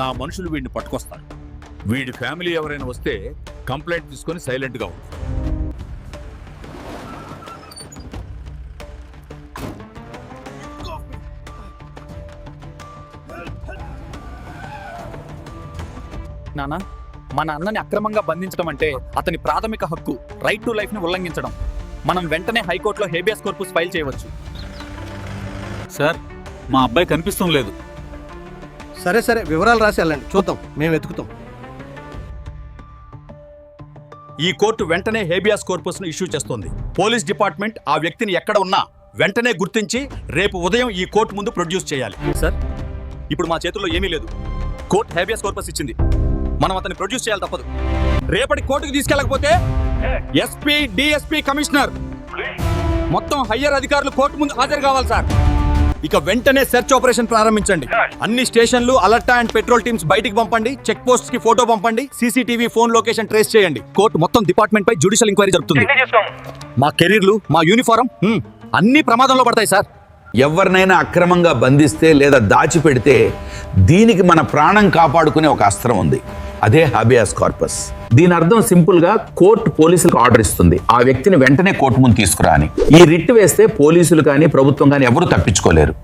నా మనుషులు వీడిని పట్టుకొస్తారు. వీడి ఫ్యామిలీ ఎవరైనా వస్తే కంప్లైంట్ తీసుకొని సైలెంట్గా ఉండు. నానా మన అన్నని అక్రమంగా బంధించడం అంటే అతని ప్రాథమిక హక్కు రైట్ టు లైఫ్ని ఉల్లంఘించడం. మనం వెంటనే హైకోర్టులో హేబియస్ కార్పస్ ఫైల్ చేయవచ్చు. సార్ మా అబ్బాయి కనిపిస్తాం లేదు. సరే సరే వివరాలు రాసి వెళ్ళండి. చూద్దాం మేము వెతుకుతాం. ఈ కోర్టు వెంటనే హేబియాస్ కార్పస్ను ఇష్యూ చేస్తోంది. పోలీస్ డిపార్ట్మెంట్ ఆ వ్యక్తిని ఎక్కడ ఉన్నా వెంటనే గుర్తించి రేపు ఉదయం ఈ కోర్టు ముందు ప్రొడ్యూస్ చేయాలి. సార్? ఇప్పుడు మా చేతుల్లో ఏమీ లేదు. కోర్టు హేబియస్ కార్పస్ ఇచ్చింది. మనం అతన్ని ప్రొడ్యూస్ చేయాలి తప్పదు. రేపటి కోర్టుకు తీసుకెళ్ళకపోతే ఎస్పీ డిఎస్పీ కమిషనర్ మొత్తం హయ్యర్ అధికారులు కోర్టు ముందు హాజరు కావాలి సార్. ఇక వెంటనే సెర్చ్ ఆపరేషన్ ప్రారంభించండి. అన్ని స్టేషన్లు అలర్ట్ అండ్ పెట్రోల్ టీమ్స్ బయటికి పంపండి. చెక్ పోస్ట్కి ఫోటో పంపండి. సీసీటీవీ ఫోన్ లొకేషన్ ట్రేస్ చేయండి. కోర్టు మొత్తం డిపార్ట్మెంట్ పై జుడిషియల్ ఎంక్వైరీ జరుగుతుంది మా కెరీర్లు మా యూనిఫారం అన్ని ప్రమాదంలో పడతాయి సార్. ఎవరినైనా అక్రమంగా బంధిస్తే లేదా దాచిపెడితే దీనికి మన ప్రాణం కాపాడుకునే ఒక అస్త్రం ఉంది. అదే హాబియాస్ కార్పస్ దీని అర్థం సింపుల్గా కోర్టు పోలీసులకు ఆర్డర్ ఇస్తుంది. ఆ వ్యక్తిని వెంటనే కోర్టు ముందు తీసుకురా అని. ఈ రిట్ వేస్తే పోలీసులు కానీ ప్రభుత్వం కానీ ఎవరు తప్పించుకోలేరు.